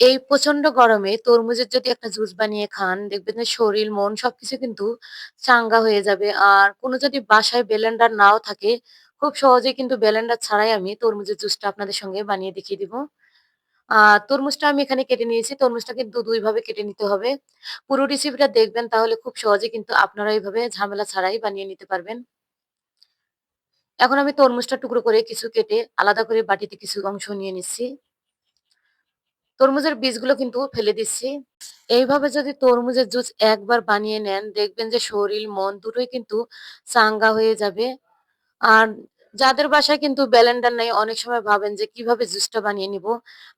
এই প্রচণ্ড গরমে তরমুজের যদি একটা জুস বানিয়ে খান, দেখবেন যে শরীর, মন সবকিছু কিন্তু চাঙ্গা হয়ে যাবে। আর কোনো যদি বাসায় ব্লেন্ডার নাও থাকে, খুব সহজেই কিন্তু ব্লেন্ডার ছাড়াই আমি তরমুজের জুসটা আপনাদের সঙ্গে বানিয়ে দেখিয়ে দিব। আ তরমুজটা আমি এখানে কেটে নিয়েছি। তরমুজটা কিন্তু দুইভাবে কেটে নিতে হবে। পুরো রেসিপিটা দেখবেন তাহলে খুব সহজে কিন্তু আপনারা এইভাবে ঝামেলা ছাড়াই বানিয়ে নিতে পারবেন। এখন আমি তরমুজটা টুকরো করে কিছু কেটে আলাদা করে বাটিতে কিছু অংশ নিয়ে নিচ্ছি। তরমুজের বীজগুলো কিন্তু ফেলে দিচ্ছি। এইভাবে যদি তরমুজের জুস একবার বানিয়ে নেন, দেখবেন যে শরীর, মন দুটোই কিন্তু চাঙ্গা হয়ে যাবে। আর যাদের বাসায় কিন্তু ব্যালেন্ডার নেই অনেক সময় ভাবেন যে কীভাবে জুসটা বানিয়ে নিব।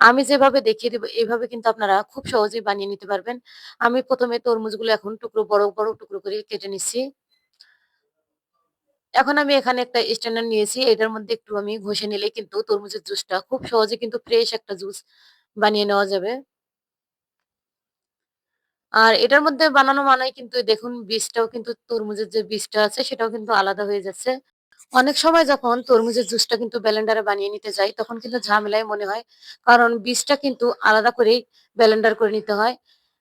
আমি যেভাবে দেখিয়ে দিব এভাবে কিন্তু আপনারা খুব সহজেই বানিয়ে নিতে পারবেন। আমি ১ম এ তরমুজগুলো এখন টুকরো বড়, বড় টুকরো করে কেটে নিচ্ছি। এখন আমি এখানে একটা স্ট্যান্ডার নিয়েছি। এটার মধ্যে একটু আমি ঘষে নিলে কিন্তু তরমুজের জুসটা খুব সহজে কিন্তু ফ্রেশ একটা জুস বানিয়ে নেওয়া যাবে। আর এটার মধ্যে বানানো মানেই কিন্তু দেখুন বীজটাও কিন্তু তরমুজের যে বীজটা আছে সেটাও কিন্তু আলাদা হয়ে যাচ্ছে। অনেক সময় যখন তরমুজের জুসটা কিন্তু ব্যালেন্ডারে বানিয়ে নিতে যাই তখন কিন্তু ঝামেলাই মনে হয়। কারণ বীজটা কিন্তু আলাদা করেই ব্যালেন্ডার করে নিতে হয়।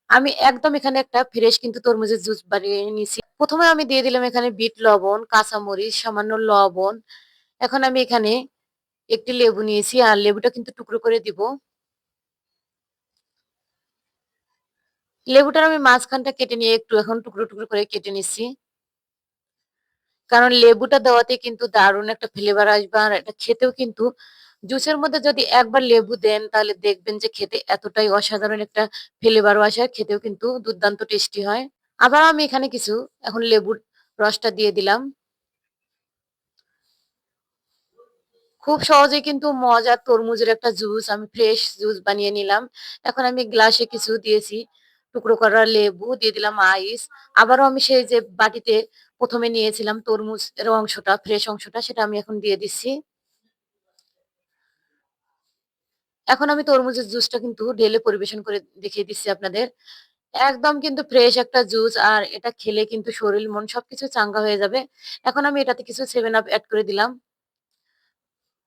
আমি একদম এখানে একটা ফ্রেশ কিন্তু তরমুজের জুস বানিয়ে নিয়েছি। প্রথমে আমি দিয়ে দিলাম এখানে বিট লবণ, কাঁচামরিচ, সামান্য লবণ। এখন আমি এখানে একটি লেবু নিয়েছি আর লেবুটা কিন্তু টুকরো করে দিব। লেবুটার আমি মাঝখানটা কেটে নিয়ে একটু এখন টুকরো, টুকরো করে কেটে নিচ্ছি। কারণ লেবুটা দেওয়াতে কিন্তু দারুণ একটা ফ্লেভার আসবে আর এটা খেতেও কিন্তু জুসের মধ্যে যদি একবার লেবু দেন তাহলে দেখবেন যে খেতে এতটাই অসাধারণ একটা ফ্লেভারও আসে আর খেতেও কিন্তু দুর্দান্ত টেস্টি হয়। আবার আমি এখানে কিছু এখন লেবুর রসটা দিয়ে দিলাম। খুব সহজেই কিন্তু মজার তরমুজের একটা জুস আমি ফ্রেশ জুস বানিয়ে নিলাম। এখন আমি গ্লাসে কিছু দিয়েছি টুকরো করা লেবু, দিয়ে দিলাম আইস। আবারও আমি সেই যে বাটিতে প্রথমে নিয়েছিলাম তরমুজ এর অংশটা, ফ্রেশ অংশটা সেটা আমি এখন দিয়ে দিচ্ছি। এখন আমি তরমুজের জুসটা কিন্তু ঢেলে পরিবেশন করে দেখিয়ে দিচ্ছি আপনাদের। একদম কিন্তু ফ্রেশ একটা জুস আর এটা খেলে কিন্তু শরীর, মন সবকিছু চাঙ্গা হয়ে যাবে। এখন আমি এটাতে কিছু সেভেন আপ এড করে দিলাম।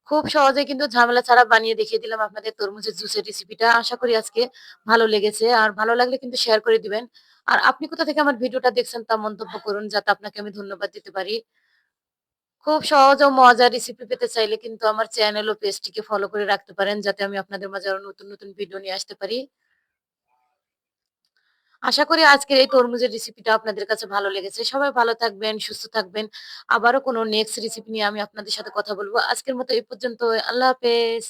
খুব সহজে কিন্তু ঝামেলা ছাড়া বানিয়ে দেখিয়ে দিলাম আপনাদের তরমুজের জুসের রেসিপিটা। আশা করি আজকে ভালো লেগেছে। আর ভালো লাগলে কিন্তু শেয়ার করে দিবেন। আর আপনি কোথা থেকে আমার ভিডিওটা দেখছেন তা মন্তব্য করুন যাতে আপনাকে আমি ধন্যবাদ দিতে পারি। খুব সহজ ও মজার রেসিপি পেতে চাইলে কিন্তু আমার চ্যানেল ও পেজটিকে ফলো করে রাখতে পারেন যাতে আমি আপনাদের মাঝে আরও নতুন, নতুন ভিডিও নিয়ে আসতে পারি। আশা করি আজকের এই তরমুজের রেসিপিটা আপনাদের কাছে ভালো লেগেছে। সবাই ভালো থাকবেন, সুস্থ থাকবেন। আবারও কোনো নেক্সট রেসিপি নিয়ে আমি আপনাদের সাথে কথা বলব আজকের মতো এই পর্যন্ত। আল্লাহ হাফেজ।